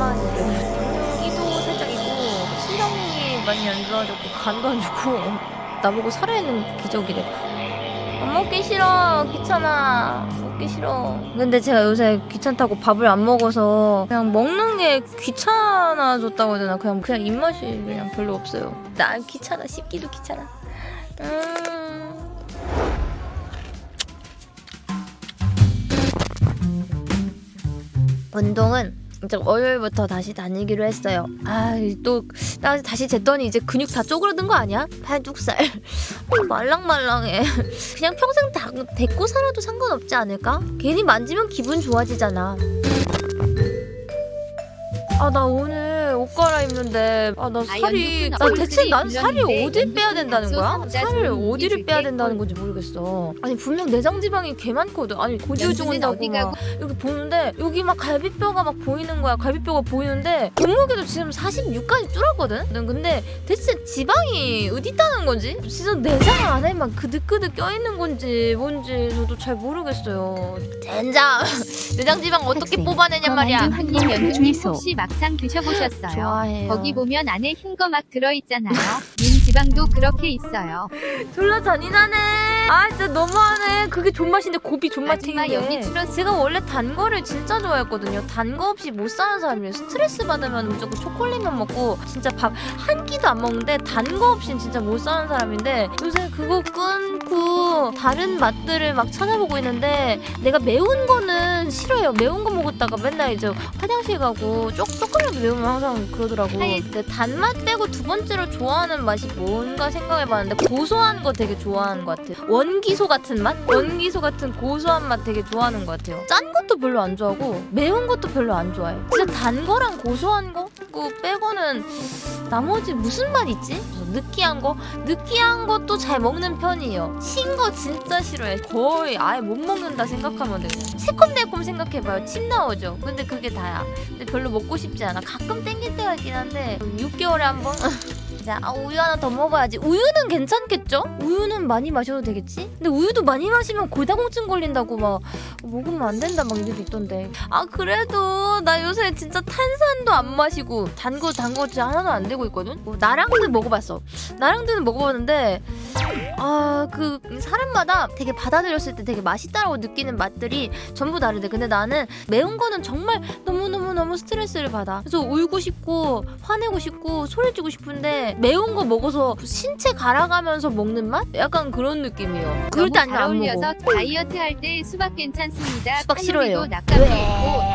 오랜만이래. 이도 살짝 있고 신경이 많이 안 좋아졌고 간도 안 좋고 나보고 살아있는 기적이래. 안 먹기 싫어 귀찮아. 먹기 싫어. 근데 제가 요새 귀찮다고 밥을 안 먹어서 그냥 먹는 게 귀찮아졌다고 해야 되나? 그냥 그냥 입맛이 그냥 별로 없어요. 난 귀찮아. 씹기도 귀찮아. 음... 운동은 이제 월요일부터 다시 다니기로 했어요. 아, 또, 나 다시 쟀더니 이제 근육 다 쪼그러든 거 아니야? 팔뚝살. 어, 말랑말랑해. 그냥 평생 다, 데리고 살아도 상관없지 않을까? 괜히 만지면 기분 좋아지잖아. 아, 나 오늘 옷 갈아입는데, 아, 나 살이, 나 대체 난 살이 어딜 빼야 된다는 거야? 살을 어디를 빼야 된다는 건지 모르겠어. 아니, 분명 내장 지방이 개 많거든. 아니, 고지혈증 온다고 막. 여기 보는데 여기 막 갈비뼈가 막 보이는 거야. 갈비뼈가 보이는데 몸무게도 지금 46까지 줄었거든. 근데 대체 지방이 어디 있다는 건지 진짜 내장 안에 막 그득그득 껴있는 건지 뭔지 저도 잘 모르겠어요. 젠장 내장 지방 어떻게 학생, 뽑아내냔 말이야. 혹시 막상 드셔보셨어요? 좋아해요. 거기 보면 안에 흰 거 막 들어있잖아요. 민 지방도 그렇게 있어요. 졸라 잔인하네. 아 진짜 너무하네. 그게 존맛인데 고비 아줌마. 여기 추러스 제가 원래 단 거를 진짜 좋아했거든요. 단 거 없이 못 사는 사람이에요. 스트레스 받으면 무조건 초콜릿만 먹고 진짜 밥 한 끼도 안 먹는데 단 거 없인 진짜 못 사는 사람인데 요새 그거 끊고 다른 맛들을 막 찾아보고 있는데 내가 매운 거는 싫어요. 매운 거 먹었다가 맨날 이제 화장실 가고 쪽 조금이라도 매우면 항상 그러더라고. 근데 단맛 빼고 두 번째로 좋아하는 맛이 뭔가 생각해봤는데 고소한 거 되게 좋아하는 것 같아요. 원기소 같은 맛? 원기소 같은 고소한 맛 되게 좋아하는 것 같아요. 짠 것도 별로 안 좋아하고 매운 것도 별로 안 좋아해. 진짜 단 거랑 고소한 거? 빼고는 나머지 무슨 맛 있지? 느끼한 거? 느끼한 것도 잘 먹는 편이에요. 신 거 진짜 싫어해. 거의 아예 못 먹는다 생각하면 돼요. 새콤달콤 생각해봐요. 침 나오죠. 근데 그게 다야. 근데 별로 먹고 싶지 않아. 가끔 땡길 때가 있긴 한데 6개월에 한 번? 자, 아, 우유 하나 더 먹어야지. 우유는 괜찮겠죠? 우유는 많이 마셔도 되겠지? 근데 우유도 많이 마시면 골다공증 걸린다고 막 먹으면 안 된다 막 얘기도 있던데. 아, 그래도 나 요새 진짜 탄산도 안 마시고 단거 단거 진짜 하나도 안 되고 있거든? 뭐, 나랑드 먹어봤어. 나랑드는 먹어봤는데 아, 그 사람마다 되게 받아들였을 때 되게 맛있다라고 느끼는 맛들이 전부 다르대. 근데 나는 매운 거는 정말 너무너무너무 스트레스를 받아. 그래서 울고 싶고 화내고 싶고 소리 지고 싶은데 매운 거 먹어서 신체 갈아가면서 먹는 맛? 약간 그런 느낌이에요. 그럴 때 너무 아니면 잘안 어울려서 먹어. 다이어트 할 때 수박 괜찮습니다. 수박 싫어해요. 칼로리도 납감이 있고 당분이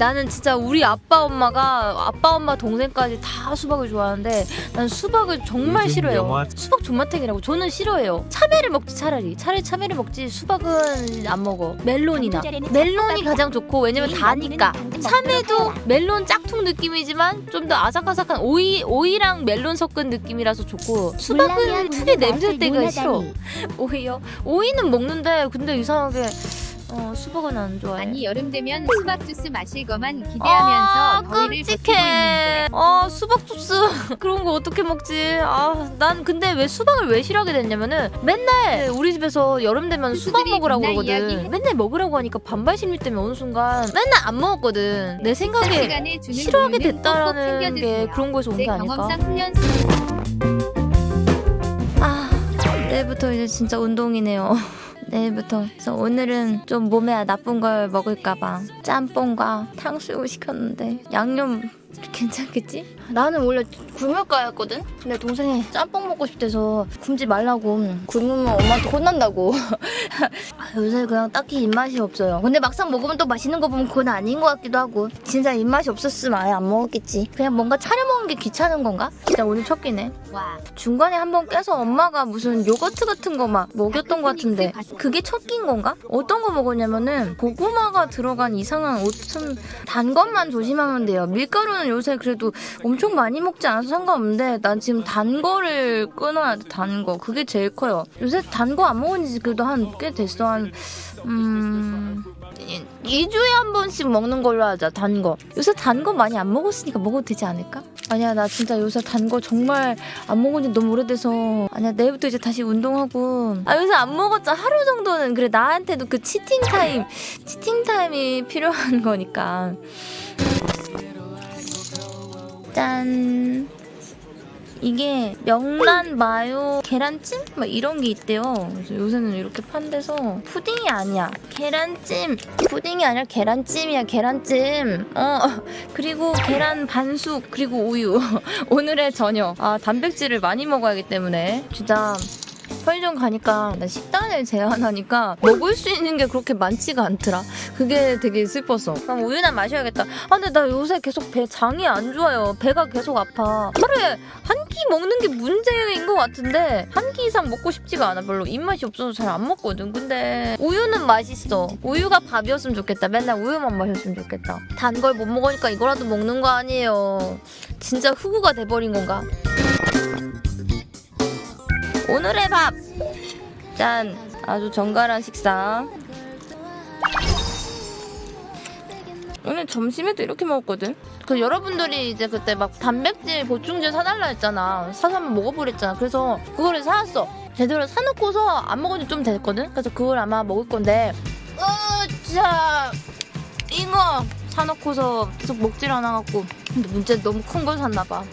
나는 진짜 우리 아빠 엄마가 아빠 엄마 동생까지 다 수박을 좋아하는데 난 수박을 정말 요즘 싫어해요. 영화- 수박 존맛탱이라고 저는 싫어해요. 참외를 먹지 차라리 차라리 참외를 먹지 수박은 안 먹어. 멜론이나 멜론이 가장 좋고 왜냐면 다니까 참외도 멜론 짝퉁 느낌이지만 좀 더 아삭아삭한 오이 오이랑 멜론 섞은 느낌이라서 좋고 수박은 특히 냄새 때가 싫어. 오이요? 오이는 먹는데 근데 이상하게 어, 수박은 안 좋아해. 아니 여름 되면 수박 주스 마실 것만 기대하면서 아, 더위를 버티고 끔찍해. 있는데 아, 수박 주스. 그런 거 어떻게 먹지? 아, 난 근데 왜 수박을 왜 싫어하게 됐냐면은 맨날 우리 집에서 여름 되면 수박 투수들이 먹으라고 맨날 그러거든. 이야기해. 맨날 먹으라고 하니까 반발 심리 때문에 어느 순간 맨날 안 먹었거든. 내 생각에 시간에 주는 싫어하게 우유는 꼭꼭 됐다라는 챙겨 게. 그런 거에서 온 제 게 아닐까? 경험상 훈련 아, 내일부터 이제 진짜 운동이네요. 내일부터. 그래서 오늘은 좀 몸에 나쁜 걸 먹을까봐 짬뽕과 탕수육 시켰는데 양념 괜찮겠지? 나는 원래 굶을까였거든? 근데 동생이 짬뽕 먹고 싶대서 굶지 말라고 굶으면 엄마한테 혼난다고 아, 요새 그냥 딱히 입맛이 없어요 근데 막상 먹으면 또 맛있는 거 보면 그건 아닌 것 같기도 하고 진짜 입맛이 없었으면 아예 안 먹었겠지 그냥 뭔가 차려 먹는 게 귀찮은 건가? 진짜 오늘 첫 끼네 와 중간에 한 번 깨서 엄마가 무슨 요거트 같은 거 막 먹였던 것 같은데 그게 첫 끼인 건가? 어떤 거 먹었냐면은 고구마가 들어간 이상한 오천 단 것만 조심하면 돼요. 밀가루 는 요새 그래도 엄청 많이 먹지 않아서 상관없는데 난 지금 단 거를 끊어야 돼. 단 거. 그게 제일 커요. 요새 단 거 안 먹은 지 그래도 한 꽤 됐어. 한 음... 2주에 한 번씩 먹는 걸로 하자 단 거. 요새 단 거 많이 안 먹었으니까 먹어도 되지 않을까? 아니야 나 진짜 요새 단 거 정말 안 먹은 지 너무 오래돼서 아니야 내일부터 이제 다시 운동하고 아 요새 안 먹었자 하루 정도는 그래 나한테도 그 치팅 타임 치팅 타임이 필요한 거니까 짠. 이게 명란 마요 계란찜 막 이런 게 있대요. 그래서 요새는 이렇게 판대서 푸딩이 아니야. 계란찜. 푸딩이 아니라 계란찜이야. 계란찜. 어 그리고 계란 반숙 그리고 우유. 오늘의 저녁. 아 단백질을 많이 먹어야 하기 때문에 진짜 편의점 가니까 나 식단을 제한하니까 먹을 수 있는 게 그렇게 많지가 않더라. 그게 되게 슬펐어. 그럼 우유나 마셔야겠다. 아 근데 나 요새 계속 배 장이 안 좋아요. 배가 계속 아파. 하루에 한 끼 먹는 게 문제인 것 같은데 한 끼 이상 먹고 싶지가 않아. 별로 입맛이 없어서 잘 안 먹거든. 근데 우유는 맛있어. 우유가 밥이었으면 좋겠다. 맨날 우유만 마셨으면 좋겠다. 단 걸 못 먹으니까 이거라도 먹는 거 아니에요. 진짜 흑우가 돼버린 건가? 오늘의 밥! 짠! 아주 정갈한 식사. 오늘 점심에도 이렇게 먹었거든? 그 여러분들이 이제 그때 막 단백질 보충제 사달라 했잖아. 사서 한번 먹어보랬잖아. 그래서 그거를 사왔어. 제대로 사놓고서 안 먹은 지 좀 됐거든? 그래서 그걸 아마 먹을 건데. 어, 자, 이거 사놓고서 계속 먹질 않아갖고. 근데 문제 너무 큰 걸 샀나봐.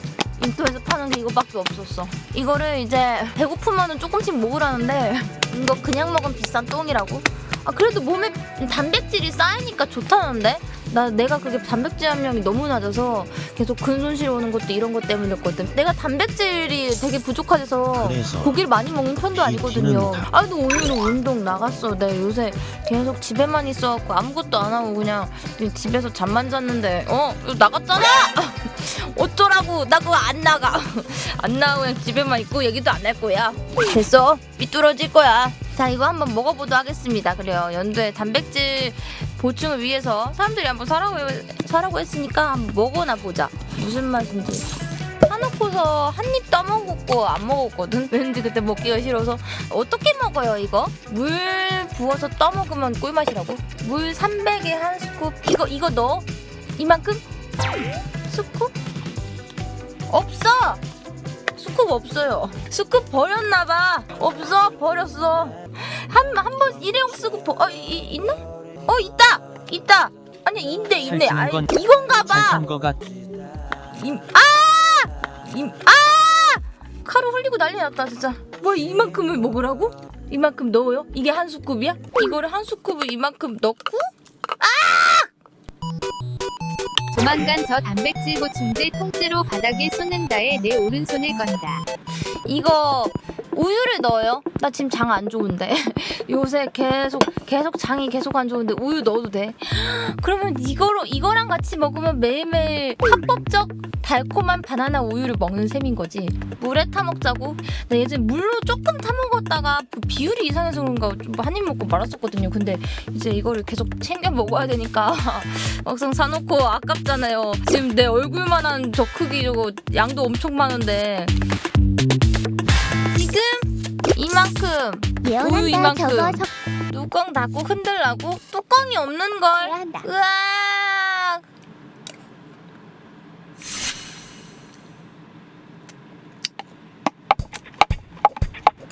인터에서 파는 게 이거밖에 없었어. 이거를 이제 배고프면은 조금씩 먹으라는데 이거 그냥 먹으면 비싼 똥이라고. 아 그래도 몸에 단백질이 쌓이니까 좋다는데 나 내가 그게 단백질 함량이 너무 낮아서 계속 근손실 오는 것도 이런 것 때문이었거든. 내가 단백질이 되게 부족해서 그래서 고기를 많이 먹는 편도 아니거든요. 다- 아, 근데 오늘은 운동 나갔어. 내가 요새 계속 집에만 있어갖고 아무것도 안 하고 그냥 집에서 잠만 잤는데, 어? 나갔잖아! 어쩌라고! 나 그거 안 나가! 안 나가고 그냥 집에만 있고 얘기도 안 할 거야. 됐어. 삐뚤어질 거야. 자, 이거 한번 먹어보도록 하겠습니다. 그래요. 연두에 단백질 보충을 위해서 사람들이 한번 사라고, 사라고 했으니까 한번 먹어나 보자. 무슨 맛인지. 사놓고서 한 입 떠먹었고 안 먹었거든. 왠지 그때 먹기가 싫어서 어떻게 먹어요 이거? 물 부어서 떠먹으면 꿀맛이라고? 물 300에 한 스쿱 이거 이거 넣어? 이만큼? 스쿱? 없어. 스쿱 없어요. 스쿱 버렸나봐. 없어 버렸어. 한 한 번 일회용 쓰고 버, 어 이, 이- 있나? 어 있다 있다. 아니 있네 있네. 아 건- 이건가 봐. 살찐 거 같. 임, 아! 임, 아! 카로 흘리고 난리 났다, 진짜. 뭐 이만큼을 먹으라고? 이만큼 넣어요? 이게 한 스쿱이야? 이거를 한 스쿱을 이만큼 넣고? 조만간 저 단백질 보충제 통째로 바닥에 쏟는다에 내 오른손을 건다. 이거 우유를 넣어요? 나 지금 장 안 좋은데. 요새 계속, 계속 장이 계속 안 좋은데 우유 넣어도 돼? 그러면 이거로, 이거랑 같이 먹으면 매일매일 합법적 달콤한 바나나 우유를 먹는 셈인 거지. 물에 타 먹자고? 나 예전에 물로 조금 타 먹었다가 그 비율이 이상해서 그런가 좀한입 먹고 말았었거든요. 근데 이제 이거를 계속 챙겨 먹어야 되니까 막상 사놓고 아깝잖아요. 지금 내 얼굴만한 저 크기 저거 양도 엄청 많은데 이만큼 우유 이만큼 뚜껑 닫고 흔들라고 뚜껑이 없는 걸 한다. 으악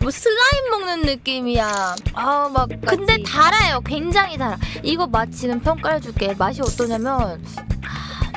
뭐 슬라임 먹는 느낌이야. 아막 근데 달아요. 굉장히 달아. 이거 맛 지금 평가해 줄게. 맛이 어떠냐면 아,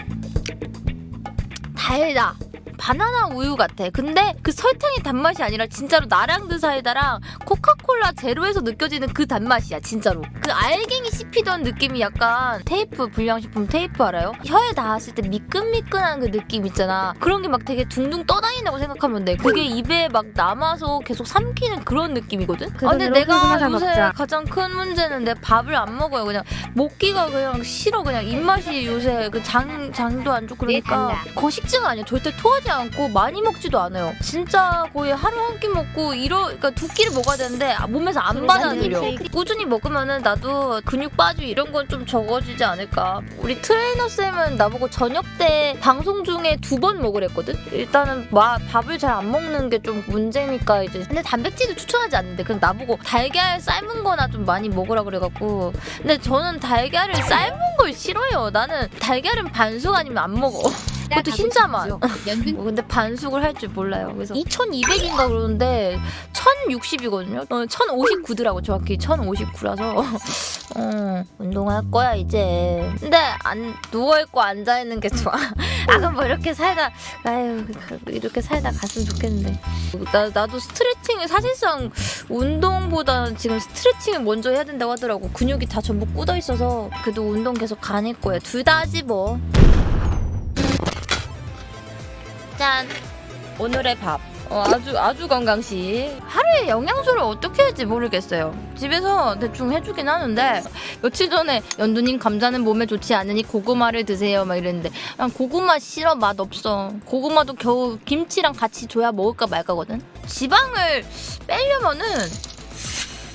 달다. 바나나 우유 같아. 근데 그 설탕의 단맛이 아니라 진짜로 나랑드 사이다랑 코카콜라 제로에서 느껴지는 그 단맛이야. 진짜로. 그 알갱이 씹히던 느낌이 약간 테이프 불량식품 테이프 알아요? 혀에 닿았을 때 미끈미끈한 그 느낌 있잖아. 그런 게 막 되게 둥둥 떠다 닌다고 생각하면 돼. 그게 입에 막 남아서 계속 삼키는 그런 느낌이거든. 아, 근데 내가 요새 가장 큰 문제는 내 밥을 안 먹어요. 그냥 먹기가 그냥 싫어. 그냥 입맛이 요새 그 장 장도 안 좋고 네, 그러니까. 거식증 아니야. 절대 토하지 않고 많이 먹지도 않아요. 진짜 거의 하루 한 끼 먹고 이러 그러니까 두 끼를 먹어야 되는데 아, 몸에서 안 받아들여. 꾸준히 먹으면은 나도 근육 빠지고 이런 건 좀 적어지지 않을까. 우리 트레이너 쌤은 나보고 저녁 때 방송 중에 두 번 먹으랬거든. 일단은 마, 밥을 잘 안 먹는 게 좀 문제니까 이제 근데 단백질도 추천하지 않는데 그냥 나보고 달걀 삶은 거나 좀 많이 먹으라 그래갖고 근데 저는 달걀을 삶은 걸 싫어요. 나는 달걀은 반숙 아니면 안 먹어. 그것도 흰자만. 연근 뭐 근데 반숙을 할 줄 몰라요. 그래서 2,200인가 그러는데 1,060이거든요. 어, 1,059더라고 정확히 1,059라서 어, 운동할 거야 이제. 근데 안 누워 있고 앉아 있는 게 좋아. 아 그럼 뭐 이렇게 살다 아유 이렇게 살다 갔으면 좋겠는데 나 나도 스트레칭을 사실상 운동보다 지금 스트레칭을 먼저 해야 된다고 하더라고 근육이 다 전부 굳어 있어서 그래도 운동 계속 가닐 거예요 둘다 하지 뭐. 짠 오늘의 밥. 어, 아주 아주 건강식. 하루에 영양소를 어떻게 할지 모르겠어요. 집에서 대충 해주긴 하는데 며칠 전에 연두님 감자는 몸에 좋지 않으니 고구마를 드세요 막 이랬는데 난 고구마 싫어 맛 없어. 고구마도 겨우 김치랑 같이 줘야 먹을까 말까거든. 지방을 빼려면은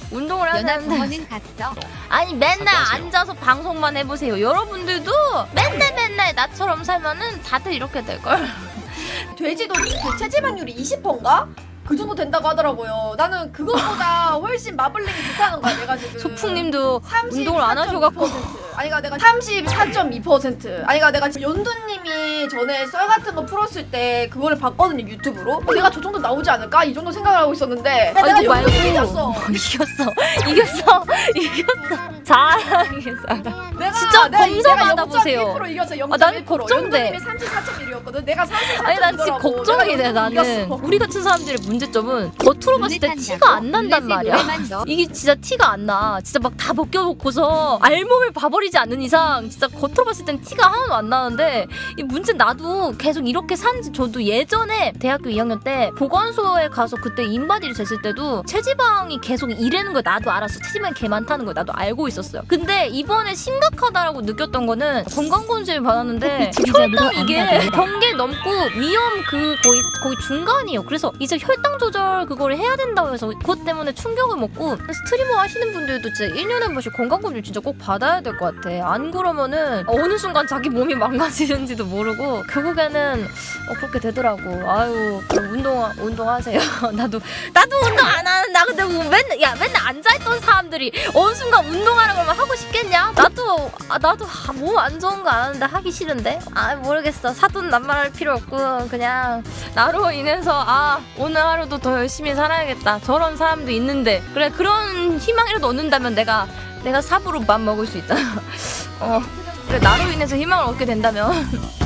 운동을 해야 연합 되는데 갔어. 아니 맨날 안녕하세요. 앉아서 방송만 해보세요. 여러분들도 맨날 맨날 나처럼 살면은 다들 이렇게 될 걸. 돼지도 그 체지방률이 20%인가? 그 정도 된다고 하더라고요. 나는 그것보다 훨씬 마블링이 좋다는 거야, 내가 지금. 소풍님도 34.2%. 운동을 안 하셔갖고. 아니가 내가 34.2%. 아니가 내가 지금 연두님이 전에 썰 같은 거 풀었을 때 그거를 봤거든요 유튜브로. 내가 저 정도 나오지 않을까 이 정도 생각을 하고 있었는데. 아, 내가 이거 말고 연두님 이겼어. 이겼어 이겼어 이겼어 잘하겠어 내가 진짜 내가 검사마다 보세요. 0.1% 이겼어. 0.1%. 아, 나는 걱정돼. 연두님이 34.1이었거든. 내가 34.1이었거든. 아니 난 지금 걱정이 돼 나는 우리 같은 사람들의 문제점은 겉으로 봤을 때 티가 안 난단 말이야 이게 진짜 티가 안 나. 진짜 막 다 벗겨놓고서 알몸을 봐버리지 않는 이상 진짜 겉으로 봤을 땐 티가 하나도 안 나는데 이 문제 나도 계속 이렇게 산지 저도 예전에 대학교 2학년 때 보건소에 가서 그때 인바디를 쟀을 때도 체지방이 계속 이래는 걸 나도 알았어. 체지방이 개 많다는 걸 나도 알고 있었어요. 근데 이번에 심각하다라고 느꼈던 거는 건강검진을 받았는데 혈당 이게 경계 넘고 위험 그 거의 거의 중간이에요. 그래서 이제 혈당 조절 그거를 해야 된다고 해서 그것 때문에 충격을 먹고 스트리머 하시는 분들도 진짜 1년에 한 번씩 건강검진 진짜 꼭 받아야 될 것 같아. 안 그러면은 어느 순간 자기 몸이 망가지는지도 모르고 결국에는 어, 그렇게 되더라고. 아유 운동 운동하세요. 나도 나도 운동 안 하는 나 근데 뭐 맨날 야 맨날 앉아있던 사람들이 어느 순간 운동하는 걸만 하고 싶겠냐? 나도 아, 나도 몸안 좋은 거 아는데 하기 싫은데 아 모르겠어 사돈 낱말할 필요 없고 그냥 나로 인해서 아 오늘 하루도 더 열심히 살아야겠다. 저런 사람도 있는데. 그래 그런 희망이라도 얻는다면 내가 내가 삽으로 맘 먹을 수 있다 어. 그래 나로 인해서 희망을 얻게 된다면